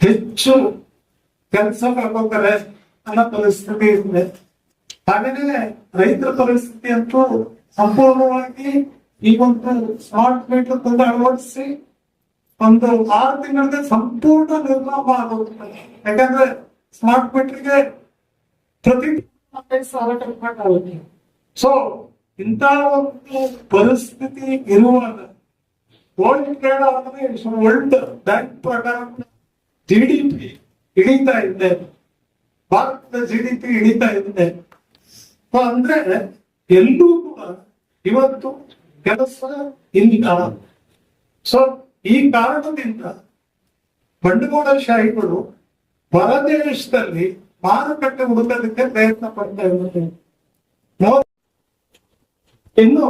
ಹೆಚ್ಚು ಕೆಲಸ ಕಳ್ಕೊತಾರೆ ಅನ್ನೋ ಪರಿಸ್ಥಿತಿ ಇದೆ ಹಾಗೇನೆ ರೈತರ ಪರಿಸ್ಥಿತಿ ಅಂತೂ ಸಂಪೂರ್ಣವಾಗಿ ಈ ಒಂದು ಸ್ಮಾರ್ಟ್ ಮೀಟರ್ ತಂದು ಅಳವಡಿಸಿ ಒಂದು ಆರು ತಿಂಗಳಿಗೆ ಸಂಪೂರ್ಣ ನಿರ್ಲಾಭ ಆಗೋಗ್ತದೆ ಯಾಕಂದ್ರೆ ಸ್ಮಾರ್ಟ್ ಮೀಟರ್ಗೆ ಪ್ರತಿ ಸಾಲ ಕಟ್ಬೇಕಾಗುತ್ತೆ ಸೊ ಇಂಥ ಒಂದು ಪರಿಸ್ಥಿತಿ ಇರುವಾಗ ವರ್ಲ್ಡ್ ಟ್ರೇಡ್ ಅಂದ್ರೆ ವರ್ಲ್ಡ್ ಬ್ಯಾಂಕ್ ಪ್ರಕಾರ ಜಿ ಡಿ ಪಿ ಇಳಿತಾ ಇದೆ ಭಾರತದ ಜಿ ಡಿ ಇಳಿತಾ ಇದೆ ಅಂದ್ರೆ ಎಲ್ಲೂ ಕೂಡ ಇವತ್ತು ಕೆಲಸ ಇಲ್ಲ. ಸೊ ಈ ಕಾರಣದಿಂದ ಬಂಡವಾಳಶಾಹಿಗಳು ಹೊರದೇಶದಲ್ಲಿ ಮಾರುಕಟ್ಟೆ ಹುಡುಕೋದಕ್ಕೆ ಪ್ರಯತ್ನ ಪಡ್ತಾ ಮೋ- ಇನ್ನು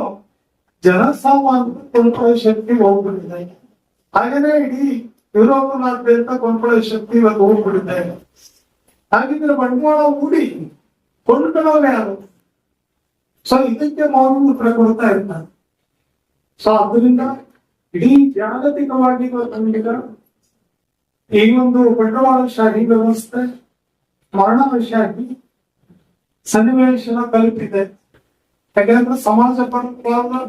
ಜನಸಾಮಾನ್ಯ ಕೊಂಡ್ಕೊಳ್ಳೋ ಶಕ್ತಿ ಹೋಗ್ಬಿಟ್ಟಿದೆ. ಹಾಗೇನೆ ಇಡೀ ಯುರೋಪ್ನಾದ್ಯಂತ ಕೊಂಡ್ಕೊಳ್ಳೋ ಶಕ್ತಿ ಇವತ್ತು ಹೋಗ್ಬಿಡುತ್ತೆ. ಹಾಗಿದ್ರೆ ಬಂಡವಾಳ ಹೂಡಿ ಕೊಂಡ್ಕೊಳ್ಳೋರು ಯಾರು? ಸೊ ಇದಕ್ಕೆ ಮೌನ ಉತ್ತರ ಕೊಡ್ತಾ ಇರ್ತಾರೆ. ಸೊ ಅದರಿಂದ ಇಡೀ ಜಾಗತಿಕವಾಗಿ ನಮಗೀಗ ಈ ಒಂದು ಬಂಡವಾಳಶಾಹಿ ವ್ಯವಸ್ಥೆ ಮರಣವಶಾಹಿ ಸನ್ನಿವೇಶನ ಕಲಿತಿದೆ ಯಾಕೆಂದ್ರೆ ಸಮಾಜ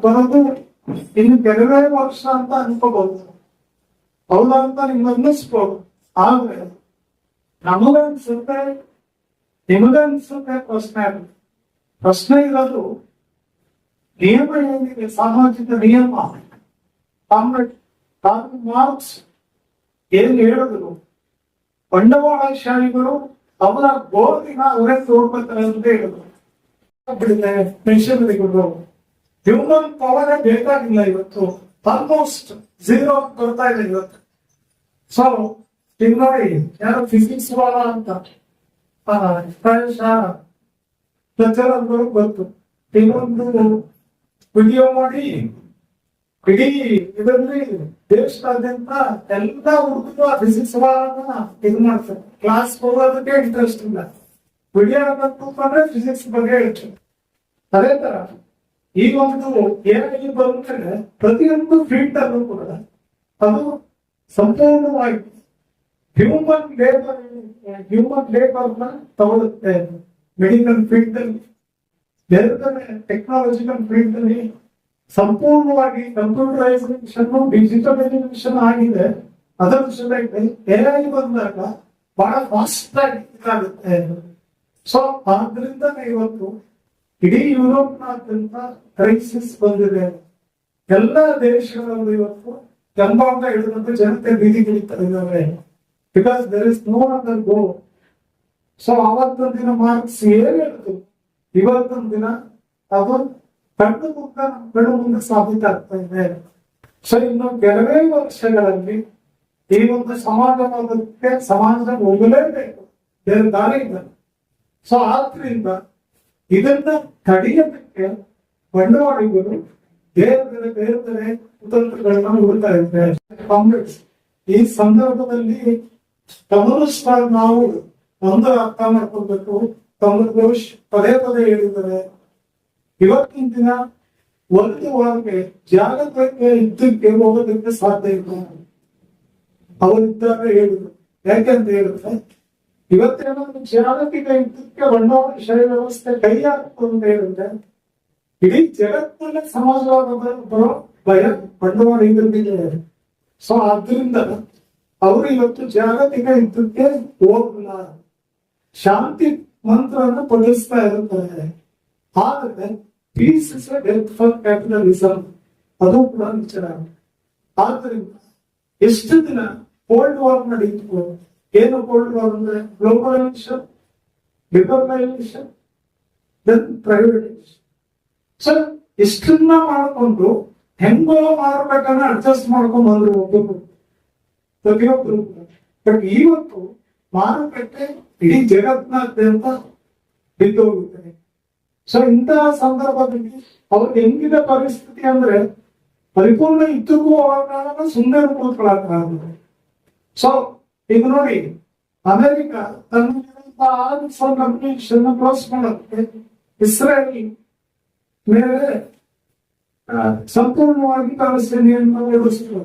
ಬರೋದು ಇನ್ನು ಕೆಲವೇ ವರ್ಷ ಅಂತ ಅನ್ಕೋಬಹುದು. ಹೌದಾ ಅಂತ ನಿಮ್ಗೆ ಅನ್ನಿಸ್ಬೋದು ಆದ್ರೆ ನಮಗನ್ಸುತ್ತೆ, ನಿಮಗನ್ಸುತ್ತೆ ಪ್ರಶ್ನೆ. ಪ್ರಶ್ನೆ ಇರೋದು ನಿಯಮ ಏನಿದೆ ಸಾಮಾಜಿಕ ನಿಯಮ. ಮಾರ್ಕ್ಸ್ ಏನ್ ಹೇಳಿದ್ರು? ಬಂಡವಾಳಶಾಹಿಗಳು ಅವರ ಗೋರಿನ ಅವರೇ ತೋರ್ಕೊತಾರೆ ಅಂತ ಹೇಳಿದ್ರು. ಮೆಷಿನರಿಗಳು ಹ್ಯೂಮನ್ ಪವರೇ ಬೇಕಾಗಿಲ್ಲ ಇವತ್ತು. ಆಲ್ಮೋಸ್ಟ್ ಝೀರೋ ಬರ್ತಾ ಇದೆ ಇವತ್ತು. ಸೊ ಈಗ ನೋಡಿ ಯಾರು ಫಿಸಿಕ್ಸ್ ವಾಲ ಅಂತ? ಆ, ಪ್ರಾಯಶಃ ಲೆಕ್ಚರರ್ಗಳು ಗೊತ್ತು. ಇನ್ನೊಂದು ವಿಡಿಯೋ ಮಾಡಿ ಇಡೀ ಇದರಲ್ಲಿ ದೇಶದಾದ್ಯಂತ ಎಲ್ಲ ಹುಡುಗರು ಫಿಸಿಕ್ಸ್ ವಾಲನ ಇದು ಮಾಡ್ತಾರೆ. ಕ್ಲಾಸ್ ಹೋಗೋದಕ್ಕೆ ಇಂಟ್ರೆಸ್ಟ್ ಇಲ್ಲ. ವಿಡಿಯೋ ಕೂತ್ಕೊಂಡ್ರೆ ಫಿಸಿಕ್ಸ್ ಬಗ್ಗೆ ಹೇಳ್ತಾರೆ. ಅದೇ ತರ. ಈಗ ಒಂದು ಏನಾಗಿ ಬಂದ್ರೆ ಪ್ರತಿಯೊಂದು ಫೀಲ್ಡ್ ಅಲ್ಲೂ ಕೂಡ ಅದು ಸಂಪೂರ್ಣವಾಗಿ ಹ್ಯೂಮನ್ ಲೇಬರ್ ಹ್ಯೂಮನ್ ಲೇಬರ್ನ ತಗೊಳುತ್ತೆ ಮೆಡಿಕಲ್ ಫೀಲ್ಡ್ ಅಲ್ಲಿ ಬೇರೆ ಟೆಕ್ನಾಲಜಿಕಲ್ ಫೀಲ್ಡ್ ಅಲ್ಲಿ ಸಂಪೂರ್ಣವಾಗಿ ಕಂಪ್ಯೂಟರೈಸೇಷನ್ ಡಿಜಿಟಲೈಸೇಷನ್ ಆಗಿದೆ. ಅದರ ಜೊತೆಗೆ ಎಐ ಬಂದಾಗ ಬಹಳ ಫಾಸ್ಟ್ ಆಗಿ ಸೊ ಆದ್ರಿಂದ ಇವತ್ತು ಇಡೀ ಯುರೋಪ್ನಾದ್ಯಂತ ಕ್ರೈಸಿಸ್ ಬಂದಿದೆ. ಎಲ್ಲ ದೇಶಗಳಲ್ಲೂ ಇವತ್ತು ಕೆಂಪಾಂಗ ಹಿಡಿದಂತೆ ಜನತೆ ಬೀದಿಗಿಳಿತಾ ಇದ್ದಾರೆ. Because there is no other go so ಅವತ್ತೊಂದು ದಿನ ಮಾರ್ಕ್ಸ್ ಏನ್ ಹೇಳಿದ್ರು ಇವತ್ತೊಂದು ದಿನ ಅದು ಕಣ್ಣು ಮುಖ ಕಣ್ಣು ಮುಂದೆ ಸಾಬೀತಾಗ್ತಾ ಇದೆ. ಸೊ ಇನ್ನು ಕೆಲವೇ ವರ್ಷಗಳಲ್ಲಿ ಈ ಒಂದು ಸಮಾಜವಾದಕ್ಕೆ ಸಮಾಜ ಹೋಗಲೇಬೇಕು. ಬೇರೆ ದಾರಿ ಇಲ್ಲ. ಸೊ ಆದ್ರಿಂದ ಇದನ್ನ ತಡೆಯೋದಕ್ಕೆ ಬಂಡವಾಳಿಗಳು ಬೇರೆ ಬೇರೆ ಬೇರೆ ಬೇರೆ ಕುತಂತ್ರಗಳನ್ನ ಹುಡುಕ್ತಾ ಇದ್ದಾರೆ ಕಾಂಗ್ರೆಸ್. ಈ ಸಂದರ್ಭದಲ್ಲಿ ಕಮ್ಯುನಿಸ್ಟ್ ನಾವು ಒಂದು ಅರ್ಥ ಮಾಡ್ಕೊಳ್ಬೇಕು. ತಮ್ಮ ಘೋಷ್ ಪದೇ ಪದೇ ಹೇಳಿದ್ದಾರೆ. ಇವತ್ತಿನ ದಿನ ಒಂದು ಒಳಗೆ ಜಾಗತಿಕ ಯುದ್ಧಕ್ಕೆ ಹೋಗೋದಕ್ಕೆ ಸಾಧ್ಯ ಇಲ್ಲ. ಅವರಿದ್ದಾಗ ಹೇಳಿದ್ರು. ಯಾಕೆಂತ ಹೇಳಿದ್ರೆ ಇವತ್ತೇನಾದ್ರು ಜಾಗತಿಕ ಯುದ್ಧಕ್ಕೆ ಬಂಡವಾಳಶಾಹಿ ವ್ಯವಸ್ಥೆ ಕೈ ಹಾಕೊಂಡು ಇರುತ್ತೆ ಇಡೀ ಜಗತ್ತಲ್ಲೇ ಸಮಾಜವಾದ ಬರೋ ಭಯ ಬಂಡವಾಳ ಹಿಂದಿದೆ ಸೊ ಆದ್ರಿಂದ ಅವರು ಇವತ್ತು ಜಾಗತಿಕ ಯುದ್ಧಕ್ಕೆ ಹೋಗಲ್ಲ. ಶಾಂತಿ ಮಂತ್ರವನ್ನು ಪಡಿಸ್ತಾ ಇರುತ್ತಾರೆ ಆದ್ರೆ peace is death for capitalism ಅದು ಕೂಡ ವಿಚಾರ ಆದ್ರಿಂದ, ಎಷ್ಟು ದಿನ ಕೋಲ್ಡ್ ವಾರ್ ನಡೀತು ಏನು ಕೋಲ್ಡ್ ವಾರ್ ಅಂದ್ರೆ globalisation liberalisation then privatisation sir ಇಷ್ಟನ್ನ ಮಾಡ್ಕೊಂಡು ಹೆಂಗೋ ಮಾರುಕಟ್ಟೆನ ಅಡ್ಜಸ್ಟ್ ಮಾಡ್ಕೊಂಡು ಬಂದ್ರು ಒಬ್ಬೊಬ್ರು ಪ್ರತಿಯೊಬ್ಬರು ಬಟ್ ಇವತ್ತು ಮಾರುಕಟ್ಟೆ ಇಡೀ ಜಗತ್ನಾದ್ಯಂತ ಬಿದ್ದೋಗುತ್ತೆ ಸೊ ಇಂತಹ ಸಂದರ್ಭದಲ್ಲಿ ಅವ್ರ ಹೆಂಗಿದ ಪರಿಸ್ಥಿತಿ ಅಂದ್ರೆ ಪರಿಪೂರ್ಣ ಇದ್ದಕ್ಕೂ ಅವಾಗ ಸುಮ್ಮನೆ ಕೂತ್ಕೊಳ್ಳಕ್ಕಾಗಲ್ಲ ಸೊ ಈಗ ನೋಡಿ ಅಮೆರಿಕ ತನ್ನ ಆರ್ಮ್ಸ್ ಕಂಪ್ಲೀಷನ್ ಕ್ಲೋಸ್ ಮಾಡೋಕ್ಕೆ ಇಸ್ರೇಲ್ ಮೇಲೆ ಆ, ಸಂಪೂರ್ಣವಾಗಿ ಪ್ಯಾಲೆಸ್ಟೈನಿಯನ್ನು ಓಡಿಸ್ತಾರೆ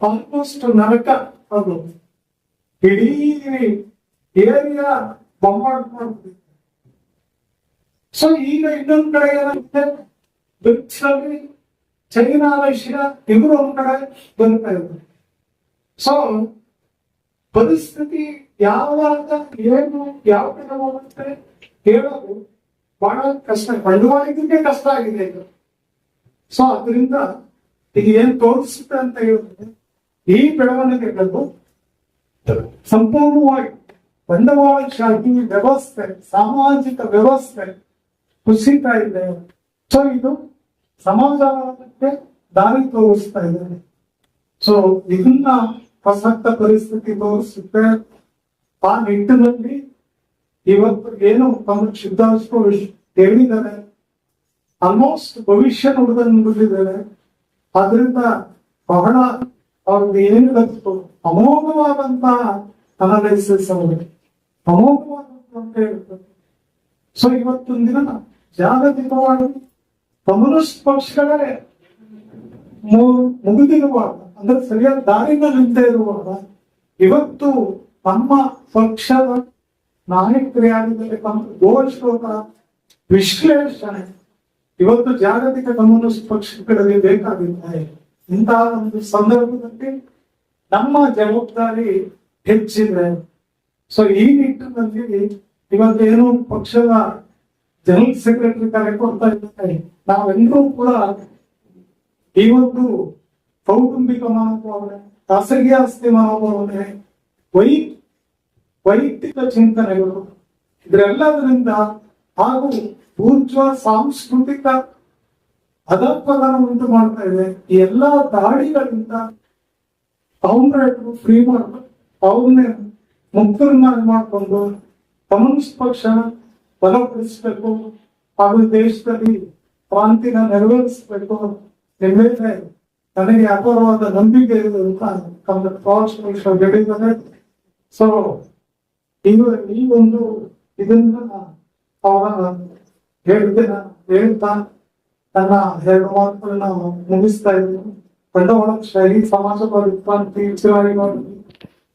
ಆಲ್ಮೋಸ್ಟ್ ನರಕ ಅದು ಇಡೀ ಏರಿಯಾ ಬೊಂಬಾರ್ಡ್ ಮಾಡ್ತಿದ್ರು ಸೊ ಈಗ ಇನ್ನೊಂದ್ ಕಡೆ ಏನಾಗುತ್ತೆ ಬ್ರಿಕ್ಸ್ ಅಲ್ಲಿ ಚೈನಾ ರಷ್ಯಾ ಇವರು ಒಂದ್ ಕಡೆ ಬರ್ತಾ ಇದ್ದಾರೆ ಸೊ ಪರಿಸ್ಥಿತಿ ಯಾವಾಗ ಏನು? ಯಾವ ಕಡೆ ಹೋಗುತ್ತೆ? ಹೇಳೋದು ಬಹಳ ಕಷ್ಟ. ಬಂಡವಾಳಕ್ಕೆ ಕಷ್ಟ ಆಗಿದೆ ಇದು. ಸೊ ಅದರಿಂದ ಈಗ ಏನ್ ತೋರಿಸುತ್ತೆ ಅಂತ ಹೇಳಿದ್ರೆ, ಈ ಬೆಳವಣಿಗೆಗಳು ಸಂಪೂರ್ಣವಾಗಿ ಬಂಡವಾಳಶಾಹಿ ವ್ಯವಸ್ಥೆ, ಸಾಮಾಜಿಕ ವ್ಯವಸ್ಥೆ ಕುಸಿತಾ ಇದೆ. ಸೊ ಇದು ಸಮಾಜಕ್ಕೆ ದಾರಿ ತೋರಿಸ್ತಾ ಇದೆ. ಸೊ ಇದನ್ನ ಪ್ರಸಕ್ತ ಪರಿಸ್ಥಿತಿ ತೋರಿಸುತ್ತೆ. ಆ ನಿಟ್ಟಿನಲ್ಲಿ ಇವತ್ತು ಏನು ತಮ್ಮ ಸಿದ್ಧಾಂತ ಹೇಳಿದ್ದಾರೆ. ಆಲ್ಮೋಸ್ಟ್ ಭವಿಷ್ಯ ನೋಡಿದಂಗೆ ಆದ್ರಿಂದ ಬಹಳ ಅವ್ರಿಗೆ ಏನು ಗೊತ್ತು? ಅಮೋಘವಾದಂತಹ ಅನಾಲಿಸಿಸ್ ಅವ್ರಿಗೆ ಅಮೋಘವಾದಂತ ಹೇಳ್ತಾರೆ. ಸೊ ಇವತ್ತೊಂದು ದಿನ ಜಾಗತಿಕವಾಗಿ ಕಮ್ಯುನಿಸ್ಟ್ ಪಕ್ಷಗಳೇ ಮುಗಿದಿರುವಾಗ ಅಂದ್ರೆ ಸರಿಯಾದ ದಾರಿನಲ್ಲಿ ನಿಂತ ಇರುವಾಗ ಇವತ್ತು ತಮ್ಮ ಪಕ್ಷದ ನಾಯಕರು ಯಾರಿದ್ದಾರೆ ತಮ್ಮ ಘೋಷಕ ವಿಶ್ಲೇಷಣೆ. ಇವತ್ತು ಜಾಗತಿಕ ಕಮ್ಯುನಿಸ್ಟ್ ಪಕ್ಷಗಳಲ್ಲಿ ಬೇಕಾಗಿದ್ದಾರೆ ಇಂತಹ ಒಂದು ಸಂದರ್ಭದಲ್ಲಿ ನಮ್ಮ ಜವಾಬ್ದಾರಿ ಹೆಚ್ಚಿದೆ. ಸೊ ಈ ನಿಟ್ಟಿನಲ್ಲಿ ಇವತ್ತೇನು ಪಕ್ಷದ ಜನರಲ್ ಸೆಕ್ರೆಟರಿ ಕರೆ ಕೊಡ್ತಾ ಇದ್ದಾರೆ. ನಾವೆಲ್ಲರೂ ಕೂಡ ಈ ಒಂದು ಕೌಟುಂಬಿಕ ಮನೋಭಾವನೆ ಖಾಸಗಿ ಆಸ್ತಿ ಮನೋಭಾವನೆ ವೈ ವೈಯಕ್ತಿಕ ಚಿಂತನೆಗಳು, ಇದರೆಲ್ಲದರಿಂದ ಹಾಗೂ ಪೂರ್ವ ಸಾಂಸ್ಕೃತಿಕ ಅಧಪತನ ಉಂಟು ಮಾಡ್ತಾ ಇದೆ. ಈ ಎಲ್ಲಾ ದಾಳಿಗಳಿಂದ ಕಾಮ್ರೇಡ್ರು ಫ್ರೀ ಮಾಡ್ಕೊಂಡು ಅವ್ರನ್ನೇ ಮುಕ್ತರನ್ನಾಗಿ ಮಾಡ್ಕೊಂಡು ಕಮ್ಯುನಿಸ್ಟ್ ಪಕ್ಷ ಬಲಪಡಿಸಬೇಕು ಹಾಗೂ ದೇಶದಲ್ಲಿ ಕ್ರಾಂತಿನ ನೆರವೇರಿಸಬೇಕು ನಿಮ್ಮೇಲೆ ನನಗೆ ಅಪಾರವಾದ ನಂಬಿಕೆ ಹೇಳಿದ್ದಾರೆ ಸೊ ಈಗ ಈ ಒಂದು ಇದನ್ನ ಅವರ ಹೇಳಿದ್ದೆ ಹೇಳ್ತಾ ನನ್ನ ಎರಡು ಮಾತುಗಳನ್ನ ಮುಗಿಸ್ತಾ ಇದ್ದೀನಿ. ಬಂಡವಾಳ ಶೈಲಿ, ಸಮಾಜವಾದ ಚಿರಾಯಿ ಚಿರಾಯಿಗಳು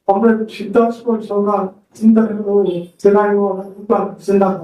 ಕಾಮ್ರೇಡ್ ಸಿದ್ಧಾರ್ಥ್ ಅವರ ಚಿಂತನೆಗಳು, ಚಿರಾಯುವ ಸಿದ್ಧಾಂತ